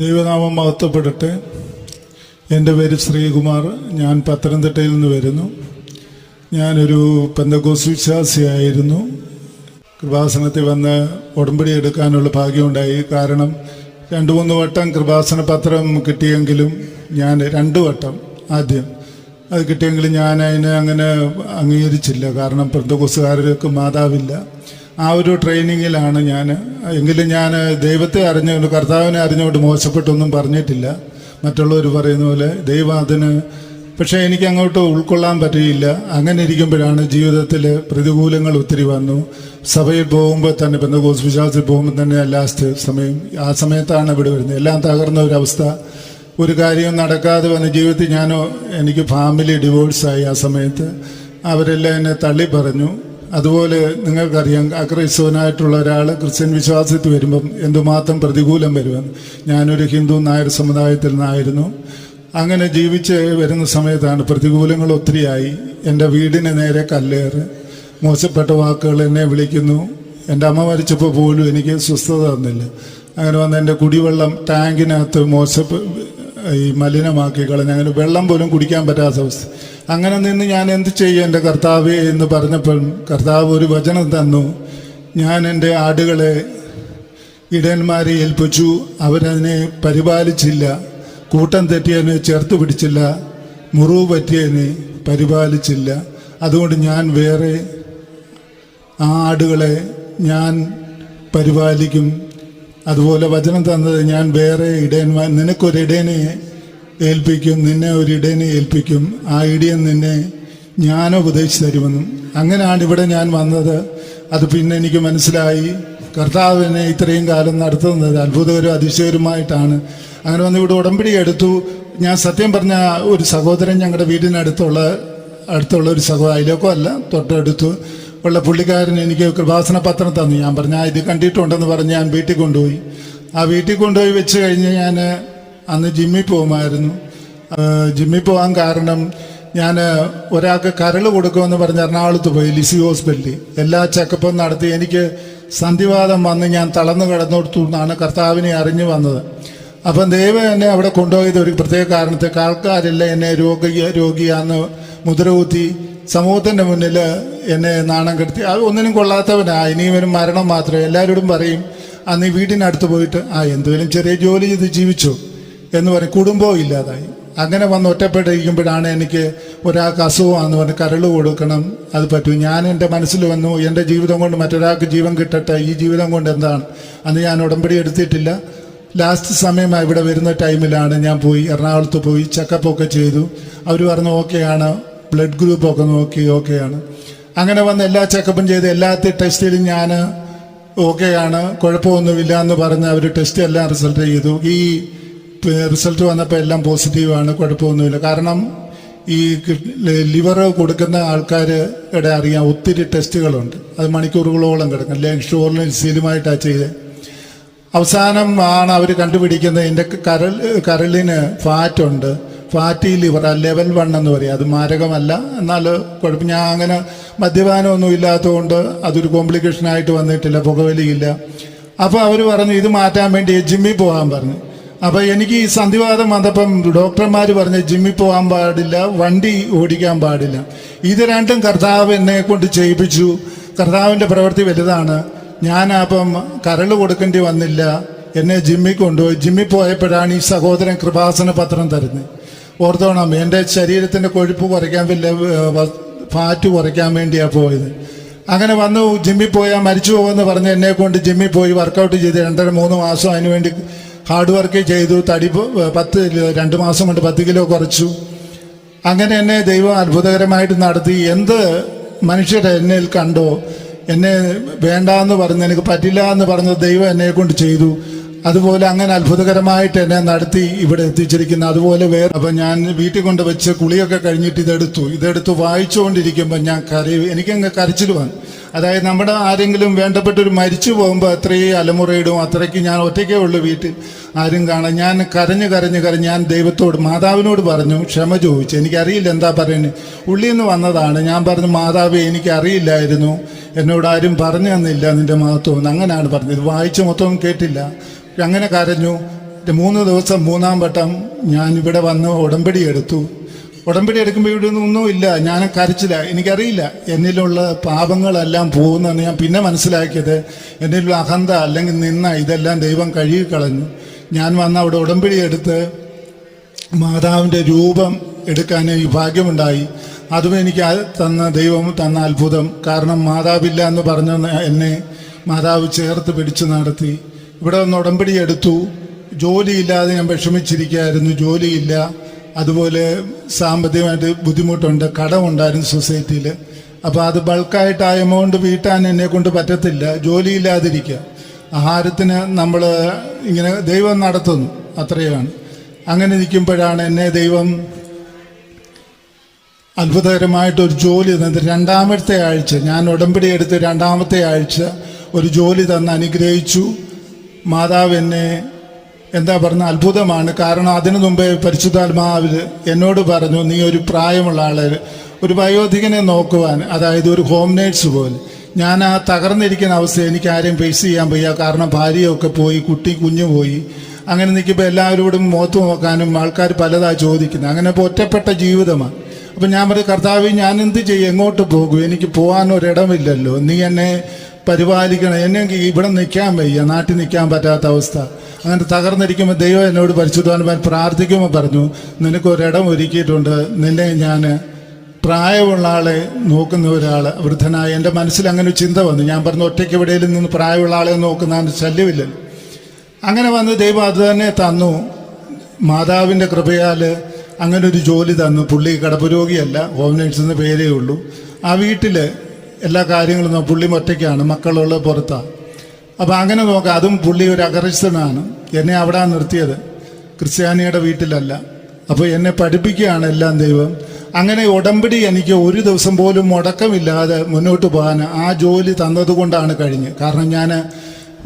ദൈവനാമം മഹത്വപ്പെടട്ടെ എന്റെ പേര് ശ്രീകുമാർ. ഞാൻ പത്തനംതിട്ടയിൽ നിന്ന് വരുന്നു. ഞാനൊരു പെന്തകോസ് വിശ്വാസിയായിരുന്നു. കൃപാസനത്തിൽ വന്ന് ഉടമ്പടി എടുക്കാനുള്ള ഭാഗ്യമുണ്ടായി. കാരണം രണ്ട് മൂന്ന് വട്ടം കൃപാസന പത്രം കിട്ടിയെങ്കിലും ഞാൻ രണ്ട് വട്ടം ആദ്യം അത് കിട്ടിയെങ്കിലും ഞാൻ അതിനെ അങ്ങനെ അംഗീകരിച്ചില്ല. കാരണം പെന്തകോസുകാർക്ക് മാതാവില്ല. ആ ഒരു ട്രെയിനിങ്ങിലാണ് ഞാൻ എങ്കിലും ഞാൻ ദൈവത്തെ അറിഞ്ഞുകൊണ്ട് കർത്താവിനെ അറിഞ്ഞുകൊണ്ട് മോശപ്പെട്ടൊന്നും പറഞ്ഞിട്ടില്ല. മറ്റുള്ളവർ പറയുന്ന പോലെ ദൈവം അതിന് പക്ഷേ എനിക്ക് അങ്ങോട്ട് ഉൾക്കൊള്ളാൻ പറ്റിയില്ല. അങ്ങനെ ഇരിക്കുമ്പോഴാണ് ജീവിതത്തിൽ പ്രതികൂലങ്ങൾ ഒത്തിരി വന്നു. സഭയിൽ പോകുമ്പോൾ തന്നെ ബന്ധുക്കോസ് വിശ്വാസത്തിൽ പോകുമ്പോൾ തന്നെ ലാസ്റ്റ് സമയം ആ സമയത്താണ് ഇവിടെ വരുന്നത്. എല്ലാം തകർന്ന ഒരവസ്ഥ ഒരു കാര്യവും നടക്കാതെ വന്ന ജീവിതത്തിൽ ഞാനോ എനിക്ക് ഫാമിലി ഡിവോഴ്സായി ആ സമയത്ത്. അവരെല്ലാം എന്നെ തള്ളി പറഞ്ഞു. അതുപോലെ നിങ്ങൾക്കറിയാം അക്രൈസ്തവനായിട്ടുള്ള ഒരാൾ ക്രിസ്ത്യൻ വിശ്വാസത്തിൽ വരുമ്പം എന്തുമാത്രം പ്രതികൂലം വരുമെന്ന്. ഞാനൊരു ഹിന്ദു നായർ സമുദായത്തിൽ നിന്നായിരുന്നു. അങ്ങനെ ജീവിച്ച് വരുന്ന സമയത്താണ് പ്രതികൂലങ്ങൾ ഒത്തിരിയായി. എന്റെ വീടിന് നേരെ കല്ലേറ്. മോശപ്പെട്ട വാക്കുകൾ എന്നെ വിളിക്കുന്നു. എന്റെ അമ്മ മരിച്ചപ്പോൾ പോലും എനിക്ക് സ്വസ്ഥത തന്നില്ല. അങ്ങനെ വന്ന് എന്റെ കുടിവെള്ളം ടാങ്കിനകത്ത് മോശപ്പെ ഈ മലിനമാക്കി കളഞ്ഞ് അങ്ങനെ വെള്ളം പോലും കുടിക്കാൻ പറ്റാത്ത അവസ്ഥ. അങ്ങനെ നിന്ന് ഞാൻ എന്ത് ചെയ്യും എന്റെ കർത്താവേ എന്ന് പറഞ്ഞപ്പോൾ കർത്താവ് ഒരു വചനം തന്നു. ഞാൻ എന്റെ ആടുകളെ ഇടയന്മാരെ ഏൽപ്പിച്ചു. അവരതിനെ പരിപാലിച്ചില്ല. കൂട്ടം തെറ്റിയതിനെ ചേർത്ത് പിടിച്ചില്ല. മുറിവ് പറ്റിയതിനെ പരിപാലിച്ചില്ല. അതുകൊണ്ട് ഞാൻ വേറെ ആ ആടുകളെ ഞാൻ പരിപാലിക്കും. അതുപോലെ വചനം തന്നത് ഞാൻ വേറെ ഇടയന്മാർ നിനക്കൊരിടേനെ ഏൽപ്പിക്കും നിന്നെ ഒരു ഇടയനെ ഏൽപ്പിക്കും ആ ഇടിയൻ നിന്നെ ഞാൻ ഉപദേശിച്ചു തരുമെന്നും. അങ്ങനെയാണ് ഇവിടെ ഞാൻ വന്നത്. അത് പിന്നെ എനിക്ക് മനസ്സിലായി. കർത്താവിനെ ഇത്രയും കാലം നടത്തുന്നത് അത്ഭുതകരവും അതിശയകരമായിട്ടാണ് അങ്ങനെ വന്ന് ഇവിടെ ഉടമ്പടി എടുത്തു. ഞാൻ സത്യം പറഞ്ഞ ഒരു സഹോദരൻ ഞങ്ങളുടെ വീടിനടുത്തുള്ള അടുത്തുള്ള ഒരു സഹോദരം അതിലേക്കോ അല്ല തൊട്ടടുത്ത് ഉള്ള പുള്ളിക്കാരൻ എനിക്ക് കൃപാസന പത്രം തന്നു. ഞാൻ പറഞ്ഞ "ആ, ഇത് കണ്ടിട്ടുണ്ടെന്ന് പറഞ്ഞ് ഞാൻ വീട്ടിൽ കൊണ്ടുപോയി. ആ വീട്ടിൽ കൊണ്ടുപോയി വെച്ച് കഴിഞ്ഞ് ഞാൻ അന്ന് ജിമ്മിൽ പോകുമായിരുന്നു. ജിമ്മിൽ പോകാൻ കാരണം ഞാൻ ഒരാൾക്ക് കരൾ കൊടുക്കുമെന്ന് പറഞ്ഞ് എറണാകുളത്ത് പോയി ലിസി ഹോസ്പിറ്റലിൽ. എല്ലാ ചെക്കപ്പും നടത്തി എനിക്ക് സന്ധിവാദം വന്ന് ഞാൻ തളർന്നു കിടന്നിടത്തു നിന്നാണ് കർത്താവിനെ അറിഞ്ഞു വന്നത്. അപ്പം ദൈവം എന്നെ അവിടെ കൊണ്ടുപോയത് ഒരു പ്രത്യേക കാരണത്തെ ആൾക്കാരെല്ലാം എന്നെ രോഗി രോഗിയാന്ന് മുദ്രകുത്തി സമൂഹത്തിന്റെ മുന്നിൽ എന്നെ നാണം കെടുത്തി. അത് ഒന്നിനും കൊള്ളാത്തവനാ. ഇനിയും ഒരു മരണം മാത്രമേ എല്ലാവരോടും പറയും അന്ന് ഈ വീടിനടുത്ത് പോയിട്ട് ആ എന്തെങ്കിലും ചെറിയ ജോലി ചെയ്ത് ജീവിച്ചു എന്ന് പറയും കുടുംബവും ഇല്ലാതായി. അങ്ങനെ വന്ന് ഒറ്റപ്പെട്ടിരിക്കുമ്പോഴാണ് എനിക്ക് ഒരാൾക്ക് അസുഖമാണെന്ന് പറഞ്ഞ് കരൾ കൊടുക്കണം. അത് പറ്റും. ഞാൻ എന്റെ മനസ്സിൽ വന്നു എന്റെ ജീവിതം കൊണ്ട് മറ്റൊരാൾക്ക് ജീവൻ കിട്ടട്ടെ ഈ ജീവിതം കൊണ്ട് എന്താണ്? അന്ന് ഞാൻ ഉടമ്പടി എടുത്തിട്ടില്ല. ലാസ്റ്റ് സമയമായി ഇവിടെ വരുന്ന ടൈമിലാണ് ഞാൻ പോയി എറണാകുളത്ത് പോയി ചെക്കപ്പൊക്കെ ചെയ്തു. അവർ പറഞ്ഞു ഓക്കെയാണ് ബ്ലഡ് ഗ്രൂപ്പൊക്കെ നോക്കി ഓക്കെയാണ് അങ്ങനെ വന്ന് എല്ലാ ചെക്കപ്പും ചെയ്ത് എല്ലാ ടെസ്റ്റിലും ഞാൻ ഓക്കെയാണ് കുഴപ്പമൊന്നുമില്ല എന്ന് പറഞ്ഞ് അവർ ടെസ്റ്റ് എല്ലാം റിസൾട്ട് ചെയ്തു. ഈ റിസൾട്ട് വന്നപ്പോൾ എല്ലാം പോസിറ്റീവാണ് കുഴപ്പമൊന്നുമില്ല. കാരണം ഈ ലിവർ കൊടുക്കുന്ന ആൾക്കാരുടെ അറിയാം ഒത്തിരി ടെസ്റ്റുകളുണ്ട് അത് മണിക്കൂറുകളോളം കിടക്കും. അല്ലെങ്കിൽ ഷുഗറിന് സീലുമായിട്ടാണ് ചെയ്ത്. അവസാനം ആണ് അവർ കണ്ടുപിടിക്കുന്നത്. എന്റെ കരൽ കരളിന് ഫാറ്റുണ്ട് ഫാറ്റി ലിവർ ലെവൽ വൺ എന്ന് പറയും. അത് മാരകമല്ല. എന്നാൽ കുഴപ്പം ഞാൻ അങ്ങനെ മദ്യപാനമൊന്നും ഇല്ലാത്തതുകൊണ്ട് അതൊരു കോംപ്ലിക്കേഷനായിട്ട് വന്നിട്ടില്ല പുകവലിയില്ല. അപ്പോൾ അവർ പറഞ്ഞു ഇത് മാറ്റാൻ വേണ്ടി ജിമ്മിൽ പോകാൻ പറഞ്ഞു. അപ്പോൾ എനിക്ക് ഈ സന്ധിവാദം വന്നപ്പം ഡോക്ടർമാർ പറഞ്ഞ് ജിമ്മിൽ പോകാൻ പാടില്ല വണ്ടി ഓടിക്കാൻ പാടില്ല. ഇത് രണ്ടും കർത്താവ് എന്നെ കൊണ്ട് ചെയ്യിപ്പിച്ചു. കർത്താവിന്റെ പ്രവൃത്തി വലുതാണ്. ഞാൻ കരൾ കൊടുക്കേണ്ടി വന്നില്ല. എന്നെ ജിമ്മിൽ കൊണ്ടുപോയി. ജിമ്മിൽ പോയപ്പോഴാണ് ഈ സഹോദരൻ കൃപാസന പത്രം തരുന്നത്. ഓർത്തോണം എന്റെ ശരീരത്തിന്റെ കൊഴുപ്പ് കുറയ്ക്കാൻ വലിയ ഫാറ്റ് കുറയ്ക്കാൻ വേണ്ടിയാണ് പോയത്. അങ്ങനെ വന്നു ജിമ്മിൽ പോയാൽ മരിച്ചു പോകുമെന്ന് പറഞ്ഞ് എന്നെ കൊണ്ട് ജിമ്മിൽ പോയി വർക്കൗട്ട് ചെയ്ത് രണ്ടര മൂന്ന് മാസം അതിന് വേണ്ടി ഹാർഡ് വർക്ക് ചെയ്തു. തടി പത്ത് രണ്ട് മാസം കൊണ്ട് പത്ത് കിലോ കുറച്ചു. അങ്ങനെ എന്നെ ദൈവം അത്ഭുതകരമായിട്ട് നടത്തി. എന്ത് മനുഷ്യരെ എന്നിൽ കണ്ടോ? എന്നെ വേണ്ട എന്ന് പറഞ്ഞ് എനിക്ക് പറ്റില്ല എന്ന് പറഞ്ഞ ദൈവം എന്നെ കൊണ്ട് ചെയ്തു. അതുപോലെ അങ്ങനെ അത്ഭുതകരമായിട്ട് എന്നെ നടത്തി ഇവിടെ എത്തിച്ചിരിക്കുന്നു അതുപോലെ വേറെ അപ്പം ഞാൻ വീട്ടിൽ കൊണ്ട് വെച്ച് കുളിയൊക്കെ കഴിഞ്ഞിട്ട് ഇതെടുത്തു. ഇതെടുത്ത് വായിച്ചുകൊണ്ടിരിക്കുമ്പോൾ ഞാൻ കറി എനിക്കങ്ങ് കരച്ചിൽ അതായത് നമ്മുടെ ആരെങ്കിലും വേണ്ടപ്പെട്ടൊരു മരിച്ചു പോകുമ്പോൾ അത്രയും അലമുറയിടും അത്രയ്ക്ക് ഞാൻ ഒറ്റയ്ക്കേ ഉള്ളൂ വീട്ടിൽ. ആരും കാണാൻ ഞാൻ കരഞ്ഞ് കരഞ്ഞ് കരഞ്ഞ് ഞാൻ ദൈവത്തോട് മാതാവിനോട് പറഞ്ഞു ക്ഷമ ചോദിച്ചു. എനിക്കറിയില്ല എന്താ പറയുന്നത് ഉള്ളിൽ നിന്ന് വന്നതാണ്. ഞാൻ പറഞ്ഞു മാതാവ് എനിക്കറിയില്ലായിരുന്നു. എന്നോട് ആരും പറഞ്ഞു തന്നില്ല നിന്റെ മഹത്വം അങ്ങനെയാണ് പറഞ്ഞത്. വായിച്ച് മൊത്തം കേട്ടില്ല. അങ്ങനെ കരഞ്ഞു. മൂന്ന് ദിവസം മൂന്നാം വട്ടം ഞാൻ ഇവിടെ വന്ന് ഉടമ്പടി എടുത്തു. ഉടമ്പടി എടുക്കുമ്പോൾ ഇവിടെ ഒന്നുമില്ല ഞാൻ കരച്ചില്ല. എനിക്കറിയില്ല. എന്നിലുള്ള പാപങ്ങളെല്ലാം പോകുന്നതെന്ന് ഞാൻ പിന്നെ മനസ്സിലാക്കിയത്. എന്നിലുള്ള അഹന്ത അല്ലെങ്കിൽ നിന്ന ഇതെല്ലാം ദൈവം കഴുകി കളഞ്ഞു ഞാൻ വന്ന് അവിടെ ഉടമ്പടി എടുത്ത് മാതാവിന്റെ രൂപം എടുക്കാൻ ഈ ഭാഗ്യമുണ്ടായി. അതും എനിക്ക് തന്ന ദൈവം തന്ന അത്ഭുതം. കാരണം മാതാവില്ല എന്ന് പറഞ്ഞ എന്നെ മാതാവ് ചേർത്ത് പിടിച്ചു നടത്തി. ഇവിടെ നിന്ന് ഉടമ്പടി എടുത്തു. ജോലിയില്ലാതെ ഞാൻ വിഷമിച്ചിരിക്കുകയായിരുന്നു. ജോലിയില്ല. അതുപോലെ സാമ്പത്തികമായിട്ട് ബുദ്ധിമുട്ടുണ്ട്. കടമുണ്ടായിരുന്നു സൊസൈറ്റിയിൽ അപ്പോൾ അത് ബൾക്കായിട്ട് ആ എമൗണ്ട് വീട്ടാൻ എന്നെ കൊണ്ട് പറ്റത്തില്ല. ജോലിയില്ലാതിരിക്കുക ആഹാരത്തിന് നമ്മൾ ഇങ്ങനെ ദൈവം നടത്തുന്നു. അത്രയാണ്. അങ്ങനെ നിൽക്കുമ്പോഴാണ് എന്നെ ദൈവം അത്ഭുതകരമായിട്ടൊരു ജോലി തന്നത്. രണ്ടാമത്തെ ആഴ്ച ഞാൻ ഉടമ്പടി എടുത്ത് രണ്ടാമത്തെ ആഴ്ച ഒരു ജോലി തന്ന് അനുഗ്രഹിച്ചു. മാതാവ് എന്നെ എന്താ പറഞ്ഞ അത്ഭുതമാണ്. കാരണം അതിനു മുമ്പേ പരിശുദ്ധാത്മാവിൽ എന്നോട് പറഞ്ഞു നീ ഒരു പ്രായമുള്ള ആളെ. ഒരു വയോധികനെ നോക്കുവാൻ. അതായത് ഒരു ഹോം നേഴ്സ് പോലെ. ഞാൻ ആ തകർന്നിരിക്കുന്ന അവസ്ഥ എനിക്ക് ആരെയും ഫേസ് ചെയ്യാൻ വയ്യ. കാരണം ഭാര്യയൊക്കെ പോയി കുട്ടി കുഞ്ഞു പോയി. അങ്ങനെ നിൽക്കുമ്പോൾ എല്ലാവരോടും മുഖത്ത് നോക്കാനും ആൾക്കാർ പലതാ ചോദിക്കുന്നത്. അങ്ങനെ ഒറ്റപ്പെട്ട ജീവിതമാണ്. അപ്പം ഞാൻ പറയും കർത്താവ് ഞാൻ എന്ത് ചെയ്യും? എങ്ങോട്ട് പോകും? എനിക്ക് പോകാൻ ഒരിടമില്ലല്ലോ നീ എന്നെ പരിപാലിക്കണം. എന്നെ ഇവിടെ നിൽക്കാൻ വയ്യ. നാട്ടിൽ നിൽക്കാൻ പറ്റാത്ത അവസ്ഥ. അങ്ങനെ തകർന്നിരിക്കുമ്പോൾ ദൈവം എന്നോട് പരിശുദ്ധാത്മാൻ പ്രാർത്ഥിക്കുമ്പോൾ പറഞ്ഞു നിനക്കൊരിടം ഒരുക്കിയിട്ടുണ്ട്. നിന്നെ ഞാൻ പ്രായമുള്ള ആളെ നോക്കുന്ന ഒരാൾ. വൃദ്ധനായ എന്റെ മനസ്സിൽ അങ്ങനെ ചിന്ത വന്നു. ഞാൻ പറഞ്ഞു ഒറ്റയ്ക്ക് എവിടെയെങ്കിലും നിന്ന് പ്രായമുള്ള ആളെ നോക്കുന്ന ശല്യമില്ലല്ലോ. അങ്ങനെ വന്ന് ദൈവം അത് തന്നെ തന്നു. മാതാവിന്റെ കൃപയാൽ അങ്ങനെ ഒരു ജോലി തന്നു. പുള്ളി കടപ്പുരോഗിയല്ല. ഹോം നേഴ്സ് എന്ന പേരേ ഉള്ളൂ. ആ വീട്ടിൽ എല്ലാ കാര്യങ്ങളും പുള്ളി ഒറ്റയ്ക്കാണ് മക്കളുള്ള പുറത്താണ് അപ്പോൾ അങ്ങനെ നോക്കാം അതും പുള്ളി ഒരു അഗ്രസ്തനാണ് എന്നെ അവിടെ നിർത്തിയത്. ക്രിസ്ത്യാനിയുടെ വീട്ടിലല്ല. അപ്പോൾ എന്നെ പഠിപ്പിക്കുകയാണ് എല്ലാം ദൈവം. അങ്ങനെ ഉടമ്പടി എനിക്ക് ഒരു ദിവസം പോലും മുടക്കമില്ലാതെ മുന്നോട്ട് പോകാൻ ആ ജോലി തന്നതുകൊണ്ടാണ് കഴിഞ്ഞ് കാരണം ഞാൻ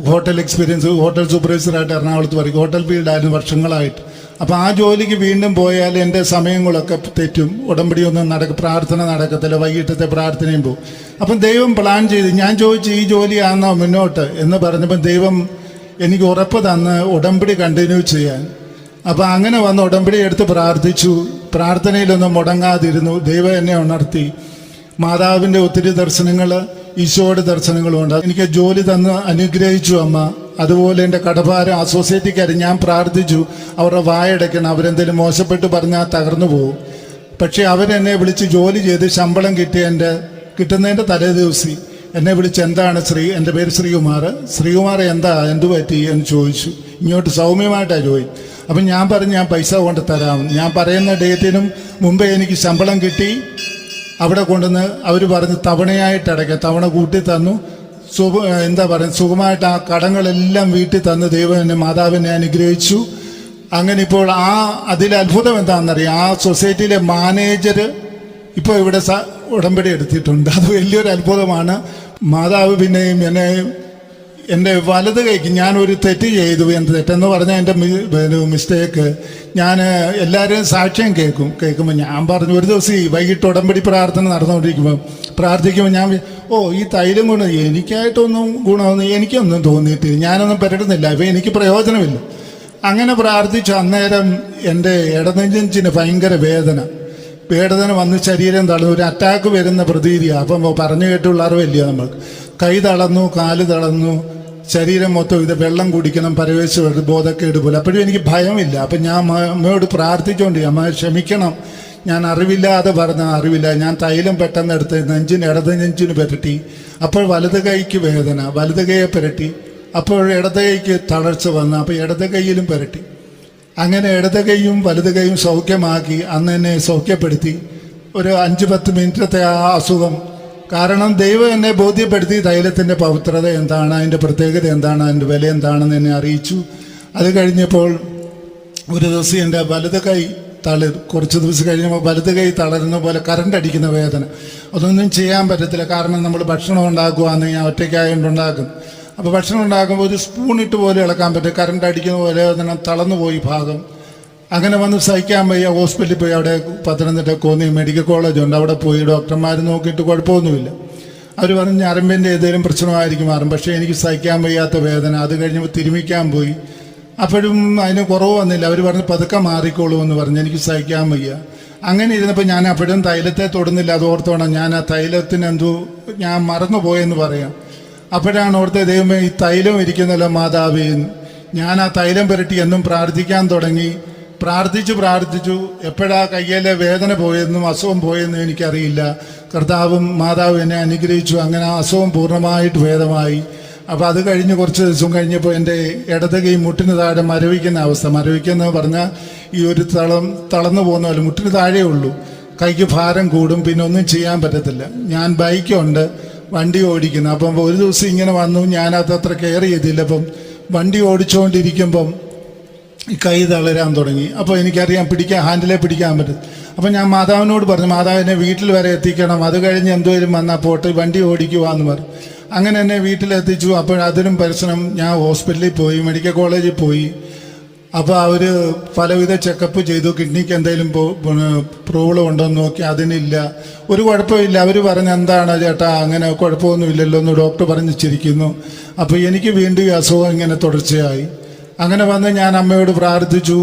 ഹോട്ടൽ എക്സ്പീരിയൻസ് ഹോട്ടൽ സൂപ്പർവൈസറായിട്ട് എറണാകുളത്ത് പറയും ഹോട്ടൽ ഫീൽഡായിരുന്നു വർഷങ്ങളായിട്ട്. അപ്പോൾ ആ ജോലിക്ക് വീണ്ടും പോയാൽ എന്റെ സമയങ്ങളൊക്കെ തെറ്റും. ഉടമ്പടി ഉടമ്പടിയൊന്നും നടക്ക പ്രാർത്ഥന നടക്കത്തില്ല വൈകിട്ടത്തെ പ്രാർത്ഥനയും പോകും അപ്പം ദൈവം പ്ലാൻ ചെയ്ത് ഞാൻ ചോദിച്ചു ഈ ജോലിയാണോ മുന്നോട്ട്? എന്ന് പറഞ്ഞപ്പോൾ ദൈവം എനിക്ക് ഉറപ്പ് തന്ന് ഉടമ്പടി കണ്ടിന്യൂ ചെയ്യാൻ. അപ്പം അങ്ങനെ വന്ന് ഉടമ്പടി എടുത്ത് പ്രാർത്ഥിച്ചു. പ്രാർത്ഥനയിലൊന്നും മുടങ്ങാതിരുന്നു. ദൈവം എന്നെ ഉണർത്തി. മാതാവിന്റെ ഒത്തിരി ദർശനങ്ങൾ ഈശോയുടെ ദർശനങ്ങളും ഉണ്ട് എനിക്ക് ജോലി തന്ന് അനുഗ്രഹിച്ചു അമ്മ. അതുപോലെ എന്റെ കടഭാരം അസോസിയേറ്റിക്കാർ ഞാൻ പ്രാർത്ഥിച്ചു. അവരുടെ വായടയ്ക്കണം. അവരെന്തെങ്കിലും മോശപ്പെട്ട് പറഞ്ഞാൽ തകർന്നു പോകും പക്ഷേ അവരെന്നെ വിളിച്ച് ജോലി ചെയ്ത് ശമ്പളം കിട്ടിയ എന്റെ കിട്ടുന്നതിന്റെ തലേ ദിവസം എന്നെ വിളിച്ച് എന്താണ് ശ്രീ എന്റെ പേര് ശ്രീകുമാർ. ശ്രീകുമാർ എന്താ എന്തു പറ്റി എന്ന് ചോദിച്ചു. ഇങ്ങോട്ട് സൗമ്യമായിട്ടാണ് ചോദി അപ്പം ഞാൻ പറഞ്ഞു ഞാൻ പൈസ കൊണ്ട് തരാം. ഞാൻ പറയുന്ന ഡേറ്റിനും മുമ്പേ എനിക്ക് ശമ്പളം കിട്ടി. അവിടെ കൊണ്ടുവന്ന് അവർ പറഞ്ഞ് തവണയായിട്ട് അടയ്ക്കുക തവണ കൂട്ടി തന്നു. സുഖ എന്താ പറയുക സുഖമായിട്ട് ആ കടങ്ങളെല്ലാം വീട്ടിൽ തന്ന് ദൈവം എന്നെ മാതാവിനെ അനുഗ്രഹിച്ചു. അങ്ങനെ ഇപ്പോൾ ആ അതിൽ അത്ഭുതം എന്താണെന്നറിയാം. ആ സൊസൈറ്റിയിലെ മാനേജർ ഇപ്പോൾ ഇവിടെ സ- ഉടമ്പടി എടുത്തിട്ടുണ്ട്. അത് വലിയൊരു അത്ഭുതമാണ്. മാതാവ് പിന്നെയും എന്നെ എന്റെ വലത് കൈക്ക് ഞാനൊരു തെറ്റ് ചെയ്തു. എന്ത് തെറ്റെന്ന് പറഞ്ഞാൽ എന്റെ മിസ്റ്റേക്ക്. ഞാൻ എല്ലാവരെയും സാക്ഷ്യം കേൾക്കും. കേൾക്കുമ്പോൾ ഞാൻ പറഞ്ഞു ഒരു ദിവസം ഈ വൈകിട്ട് ഉടമ്പടി പ്രാർത്ഥന നടന്നുകൊണ്ടിരിക്കുമ്പോൾ പ്രാർത്ഥിക്കുമ്പോൾ ഞാൻ ഓ ഈ തൈലം കൊണ്ട് എനിക്കായിട്ടൊന്നും ഗുണമൊന്നും എനിക്കൊന്നും തോന്നിയിട്ടില്ല. ഞാനൊന്നും പറ്റുന്നില്ല അപ്പം എനിക്ക് പ്രയോജനമില്ല. അങ്ങനെ പ്രാർത്ഥിച്ച അന്നേരം എന്റെ ഇടനെഞ്ചിന് ഭയങ്കര വേദന. വേദന വന്ന് ശരീരം തളർന്നു ഒരു അറ്റാക്ക് വരുന്ന പ്രതീതിയാണ് അപ്പം പറഞ്ഞു കേട്ടുള്ള അറിവില്ല നമ്മൾ കൈ തളർന്നു കാൽ തളർന്നു. ശരീരം മൊത്തം ഇത് വെള്ളം കുടിക്കണം പരവേശ ബോധക്കേട് പോലെ. അപ്പോഴും എനിക്ക് ഭയമില്ല. അപ്പം ഞാൻ അമ്മ- അമ്മയോട് പ്രാർത്ഥിച്ചുകൊണ്ട് അമ്മ ക്ഷമിക്കണം. ഞാൻ അറിവില്ലാതെ പറഞ്ഞ അറിവില്ല. ഞാൻ തൈലം പെട്ടെന്ന് എടുത്ത് നെഞ്ചിന് ഇടത് നെഞ്ചിന് പുരട്ടി. അപ്പോൾ വലത് കൈക്ക് വേദന വലത് കൈയെ പുരട്ടി. അപ്പോൾ ഇടത് കൈക്ക് തളർച്ച വന്നു അപ്പോൾ ഇടത് കൈയിലും പുരട്ടി. അങ്ങനെ ഇടത് കൈയും വലത് കൈയും സൗഖ്യമാക്കി അന്ന് എന്നെ സൗഖ്യപ്പെടുത്തി. ഒരു അഞ്ച് പത്ത് മിനിറ്റത്തെ ആ അസുഖം. കാരണം ദൈവം എന്നെ ബോധ്യപ്പെടുത്തി തൈലത്തിന്റെ പവിത്രത എന്താണ് അതിന്റെ പ്രത്യേകത എന്താണ് അതിന്റെ വില എന്താണെന്ന് എന്നെ അറിയിച്ചു. അത് കഴിഞ്ഞപ്പോൾ ഒരു ദിവസം എന്റെ വലത് കൈ തളർ കുറച്ച് ദിവസം കഴിഞ്ഞപ്പോൾ വലത് കൈ തളരുന്ന പോലെ കറണ്ട് അടിക്കുന്ന വേദന. അതൊന്നും ചെയ്യാൻ പറ്റത്തില്ല. കാരണം നമ്മൾ ഭക്ഷണം ഉണ്ടാക്കുവാന്ന് ഞാൻ ഒറ്റയ്ക്കായതുകൊണ്ട് ഉണ്ടാക്കും അപ്പോൾ ഭക്ഷണം ഉണ്ടാക്കുമ്പോൾ ഒരു സ്പൂൺ ഇട്ട് പോലെ ഇളക്കാൻ പറ്റും കറണ്ട് അടിക്കുന്ന പോലെ തന്നെ തളർന്നു പോയി ഭാഗം. അങ്ങനെ വന്ന് സഹിക്കാൻ വയ്യ. ഹോസ്പിറ്റലിൽ പോയി. അവിടെ പത്തനംതിട്ട കോന്നി മെഡിക്കൽ കോളേജ് ഉണ്ട്. അവിടെ പോയി ഡോക്ടർമാർ നോക്കിയിട്ട് കുഴപ്പമൊന്നുമില്ല. അവർ പറഞ്ഞ് ഞരമ്പിന്റെ ഏതെങ്കിലും പ്രശ്നമായിരിക്കും മാറും പക്ഷേ എനിക്ക് സഹിക്കാൻ വയ്യാത്ത വേദന. അത് കഴിഞ്ഞപ്പോൾ തിരുമിക്കാൻ പോയി. അപ്പോഴും അതിന് കുറവ് വന്നില്ല. അവർ പറഞ്ഞ് പതുക്കെ മാറിക്കോളൂ എന്ന് പറഞ്ഞു. എനിക്ക് സഹിക്കാൻ വയ്യ. അങ്ങനെ ഇരുന്നപ്പോൾ ഞാൻ അപ്പോഴും തൈലത്തെ തൊടുന്നില്ല. അത് ഓർത്തോണം ഞാൻ ആ തൈലത്തിന് എന്തോ ഞാൻ മറന്നുപോയെന്ന് പറയാം. അപ്പോഴാണ് ഓർത്ത ദൈവമേ ഈ തൈലം ഇരിക്കുന്നല്ലോ മാതാവേ ഞാൻ ആ തൈലം പുരട്ടി എന്നും പ്രാർത്ഥിക്കാൻ തുടങ്ങി. പ്രാർത്ഥിച്ചു പ്രാർത്ഥിച്ചു. എപ്പോഴാ കയ്യിലെ വേദന പോയെന്നും അസുഖം പോയെന്നും എനിക്കറിയില്ല. കർത്താവും മാതാവും എന്നെ അനുഗ്രഹിച്ചു. അങ്ങനെ ആ അസുഖം പൂർണമായിട്ട് ഭേദമായി. അപ്പോൾ അത് കഴിഞ്ഞ് കുറച്ച് ദിവസം കഴിഞ്ഞപ്പോൾ എന്റെ ഇടത് കൈ മുട്ടിന് താഴെ മരവിക്കുന്ന അവസ്ഥ. മരവിക്കുന്ന പറഞ്ഞാൽ ഈ ഒരു തളം തളർന്നു പോകുന്ന പോലെ മുട്ടിന് താഴേ ഉള്ളൂ. കൈക്ക് ഭാരം കൂടും പിന്നെ ഒന്നും ചെയ്യാൻ പറ്റത്തില്ല. ഞാൻ ബൈക്കുണ്ട് വണ്ടി ഓടിക്കുന്നു. അപ്പം ഒരു ദിവസം ഇങ്ങനെ വന്നു ഞാനത് അത്ര കെയർ ചെയ്തില്ല. അപ്പം വണ്ടി ഓടിച്ചുകൊണ്ടിരിക്കുമ്പം ഈ കൈ തളരാൻ തുടങ്ങി. അപ്പോൾ എനിക്കറിയാം പിടിക്കാൻ ഹാൻഡിലെ പിടിക്കാൻ പറ്റും അപ്പം ഞാൻ മാതാവിനോട് പറഞ്ഞു മാതാവിനെ വീട്ടിൽ വരെ എത്തിക്കണം. അത് കഴിഞ്ഞ് എന്തോരും വന്നാൽ പോട്ട് വണ്ടി ഓടിക്കുവാന്ന് പറഞ്ഞു. അങ്ങനെ എന്നെ വീട്ടിലെത്തിച്ചു. അപ്പോൾ അതിനും പരിശ്രമം ഞാൻ ഹോസ്പിറ്റലിൽ പോയി മെഡിക്കൽ കോളേജിൽ പോയി. അപ്പോൾ അവർ പലവിധ ചെക്കപ്പ് ചെയ്തു. കിഡ്നിക്ക് എന്തെങ്കിലും പ്രോബ്ലം ഉണ്ടോ എന്ന് നോക്കി. അതിനില്ല. ഒരു കുഴപ്പമില്ല അവർ പറഞ്ഞ എന്താണ് ചേട്ടാ അങ്ങനെ കുഴപ്പമൊന്നുമില്ലല്ലോ എന്ന് ഡോക്ടർ പറഞ്ഞ് ചിരിക്കുന്നു അപ്പോൾ എനിക്ക് വീണ്ടും ഈ അസുഖം ഇങ്ങനെ തുടർച്ചയായി. അങ്ങനെ വന്ന് ഞാൻ അമ്മയോട് പ്രാർത്ഥിച്ചു.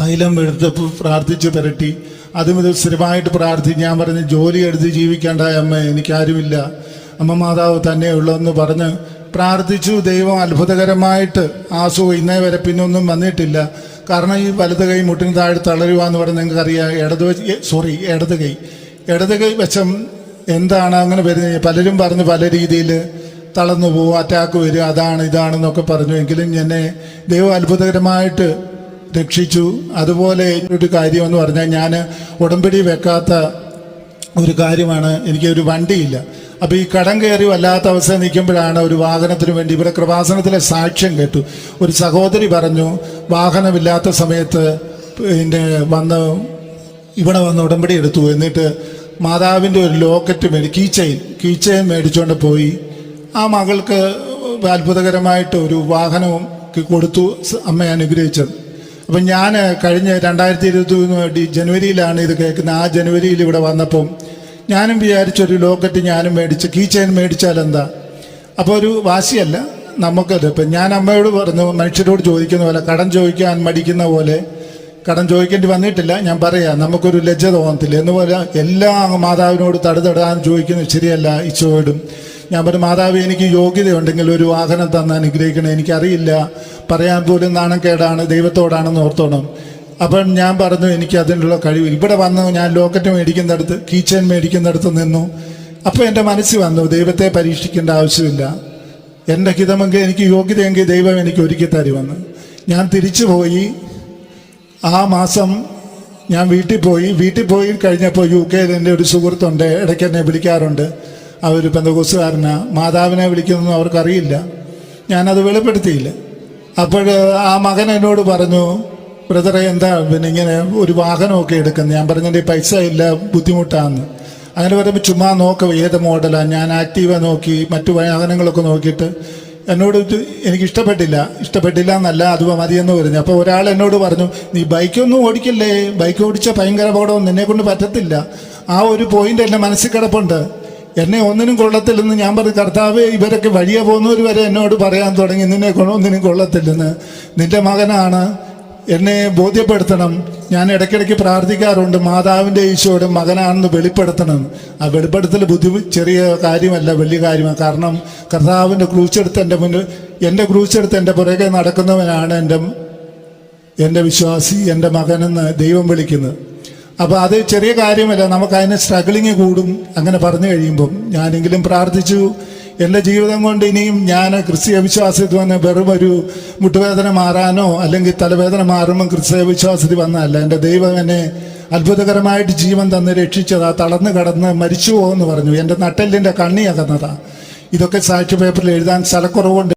തൈലം എടുത്ത് പ്രാർത്ഥിച്ച് പുരട്ടി. അതും ഇത് സ്ഥിരമായിട്ട് പ്രാർത്ഥിച്ച് ഞാൻ പറഞ്ഞ് ജോലി എടുത്ത് ജീവിക്കേണ്ടായ അമ്മ എനിക്കാരുമില്ല. അമ്മ മാതാവ് തന്നെ ഉള്ളതെന്ന് പറഞ്ഞ് പ്രാർത്ഥിച്ചു. ദൈവം അത്ഭുതകരമായിട്ട് ആസു ഇന്നേ വരെ പിന്നൊന്നും വന്നിട്ടില്ല. കാരണം ഈ വലത് കൈ മുട്ടിന് താഴെ തളരുക എന്ന് പറഞ്ഞ് നിങ്ങൾക്കറിയാം. ഇടത് സോറി ഇടത് കൈ. ഇടത് കൈ വശം എന്താണ് അങ്ങനെ വരുന്നത്? പലരും പറഞ്ഞ് പല രീതിയിൽ തളർന്നു പോകും അറ്റാക്ക് വരും അതാണ് ഇതാണെന്നൊക്കെ പറഞ്ഞു. എങ്കിലും എന്നെ ദൈവം അത്ഭുതകരമായിട്ട് രക്ഷിച്ചു. അതുപോലെ ഒരു കാര്യം എന്ന് പറഞ്ഞാൽ ഞാൻ ഉടമ്പടി വെക്കാത്ത ഒരു കാര്യമാണ്. എനിക്കൊരു വണ്ടിയില്ല. അപ്പോൾ ഈ കടം കയറി വല്ലാത്ത അവസ്ഥ നിൽക്കുമ്പോഴാണ് ഒരു വാഹനത്തിന് വേണ്ടി ഇവിടെ കൃപാസനത്തിലെ സാക്ഷ്യം കേട്ടു. ഒരു സഹോദരി പറഞ്ഞു വാഹനമില്ലാത്ത സമയത്ത് പിന്നെ വന്ന് ഇവിടെ വന്ന് ഉടമ്പടി എടുത്തു. എന്നിട്ട് മാതാവിന്റെ ഒരു ലോക്കറ്റ് മേടി കീ ചെയിൻ കീ ചെയിൻ മേടിച്ചുകൊണ്ട് പോയി. ആ മകൾക്ക് അത്ഭുതകരമായിട്ട് ഒരു വാഹനവും കൊടുത്തു അമ്മ അനുഗ്രഹിച്ചത്. അപ്പം ഞാൻ കഴിഞ്ഞ രണ്ടായിരത്തി ഇരുപത്തി ജനുവരിയിലാണ് ഇത് കേൾക്കുന്നത്. ആ ജനുവരിയിൽ ഇവിടെ വന്നപ്പം ഞാനും വിചാരിച്ചൊരു ലോക്കറ്റ് ഞാനും മേടിച്ച് കീ ചെയിൻ മേടിച്ചാൽ എന്താ? അപ്പോൾ ഒരു വാശിയല്ല നമുക്കത്. ഇപ്പം ഞാൻ അമ്മയോട് പറഞ്ഞു മനുഷ്യരോട് ചോദിക്കുന്ന പോലെ കടം ചോദിക്കാൻ മടിക്കുന്ന പോലെ കടം ചോദിക്കേണ്ടി വന്നിട്ടില്ല. ഞാൻ പറയാം നമുക്കൊരു ലജ്ജ തോന്നത്തില്ല. എന്ന് പോലെ എല്ലാ മാതാവിനോട് തടുതടാൻ ചോദിക്കുന്നത് ശരിയല്ല ഈശോയോടും. ഞാൻ പറഞ്ഞു മാതാവ് എനിക്ക് യോഗ്യതയുണ്ടെങ്കിൽ ഒരു വാഹനം തന്ന് അനുഗ്രഹിക്കണം. എനിക്കറിയില്ല. പറയാൻ പോലും നാണക്കേടാണ് ദൈവത്തോടാണെന്ന് ഓർത്തോണം. അപ്പം ഞാൻ പറഞ്ഞു എനിക്ക് അതിനുള്ള കഴിവ്. ഇവിടെ വന്ന് ഞാൻ ലോക്കറ്റ് മേടിക്കുന്നിടത്ത് കീച്ചൻ മേടിക്കുന്നിടത്ത് നിന്നു. അപ്പോൾ എന്റെ മനസ്സിൽ വന്നു ദൈവത്തെ പരീക്ഷിക്കേണ്ട ആവശ്യമില്ല. എന്റെ ഹിതമെങ്കിൽ എനിക്ക് യോഗ്യതയെങ്കിൽ ദൈവം എനിക്ക് ഒരുക്കി തരുമെന്ന് ഞാൻ തിരിച്ചു പോയി. ആ മാസം ഞാൻ വീട്ടിൽ പോയി. വീട്ടിൽ പോയി കഴിഞ്ഞപ്പോൾ യു കെയിൽ എന്റെ ഒരു സുഹൃത്തുണ്ട് ഇടയ്ക്ക് എന്നെ വിളിക്കാറുണ്ട്. അവർ പെന്തകോസുകാരനാ മാതാവിനെ വിളിക്കുന്നൊന്നും അവർക്കറിയില്ല. ഞാനത് വെളിപ്പെടുത്തിയില്ല. അപ്പോൾ ആ മകൻ എന്നോട് പറഞ്ഞു ബ്രദറെ എന്താ പിന്നെ ഇങ്ങനെ ഒരു വാഹനമൊക്കെ എടുക്കുന്നത്? ഞാൻ പറഞ്ഞതിന്റെ പൈസ ഇല്ല ബുദ്ധിമുട്ടാന്ന്. അങ്ങനെ പറയുമ്പോൾ ചുമ്മാ നോക്കുക ഏത് മോഡലാണ് ഞാൻ ആക്റ്റീവ നോക്കി മറ്റു വാഹനങ്ങളൊക്കെ നോക്കിയിട്ട് എന്നോട് എനിക്ക് ഇഷ്ടപ്പെട്ടില്ല ഇഷ്ടപ്പെട്ടില്ല എന്നല്ല അത് മതിയെന്ന് പറഞ്ഞു. അപ്പോൾ ഒരാൾ എന്നോട് പറഞ്ഞു നീ ബൈക്കൊന്നും ഓടിക്കില്ലേ? ബൈക്ക് ഓടിച്ചാൽ ഭയങ്കര അപകടം നിന്നെ കൊണ്ട് പറ്റത്തില്ല. ആ ഒരു പോയിന്റ് എന്റെ മനസ്സിൽ കിടപ്പുണ്ട്. എന്നെ ഒന്നിനും കൊള്ളത്തില്ലെന്ന് ഞാൻ പറഞ്ഞു. കർത്താവ് ഇവരൊക്കെ വഴിയെ പോകുന്നവർ വരെ എന്നോട് പറയാൻ തുടങ്ങി. നിന്നെ ഒന്നിനും കൊള്ളത്തില്ലെന്ന്. നിന്റെ മകനാണ്. എന്നെ ബോധ്യപ്പെടുത്തണം. ഞാൻ ഇടയ്ക്കിടയ്ക്ക് പ്രാർത്ഥിക്കാറുണ്ട് മാതാവിന്റെ ഈശോയുടെ മകനാണെന്ന് വെളിപ്പെടുത്തണം. ആ വെളിപ്പെടുത്തൽ ബുദ്ധി ചെറിയ കാര്യമല്ല വലിയ കാര്യമാണ്. കാരണം കർത്താവിന്റെ ക്രൂച്ചെടുത്ത് എന്റെ മുന്നിൽ എന്റെ ക്രൂച്ചെടുത്ത് എന്റെ പുറകെ നടക്കുന്നവനാണ് എന്റെ എന്റെ വിശ്വാസി എന്റെ മകനെന്ന് ദൈവം വിളിക്കുന്നത്. അപ്പോൾ അത് ചെറിയ കാര്യമല്ല നമുക്ക് അതിന് സ്ട്രഗിളിങ് കൂടും. അങ്ങനെ പറഞ്ഞു കഴിയുമ്പം ഞാനെങ്കിലും പ്രാർത്ഥിച്ചു. എന്റെ ജീവിതം കൊണ്ട് ഇനിയും ഞാൻ ക്രിസ്തീയ വിശ്വാസത്തിൽ വന്ന് വെറും ഒരു മുട്ടുവേദന മാറാനോ അല്ലെങ്കിൽ തലവേദന മാറുമ്പോൾ ക്രിസ്തീയ വിശ്വാസത്തിൽ വന്നതല്ല. എന്റെ ദൈവം എന്നെ അത്ഭുതകരമായിട്ട് ജീവൻ തന്ന് രക്ഷിച്ചതാ. തളർന്ന് കടന്ന് മരിച്ചു പോകുമെന്ന് പറഞ്ഞു. എന്റെ നട്ടെല്ലിന്റെ കണ്ണി അകന്നതാ. ഇതൊക്കെ സാക്ഷ്യ പേപ്പറിൽ എഴുതാൻ സ്ഥലക്കുറവുണ്ട്.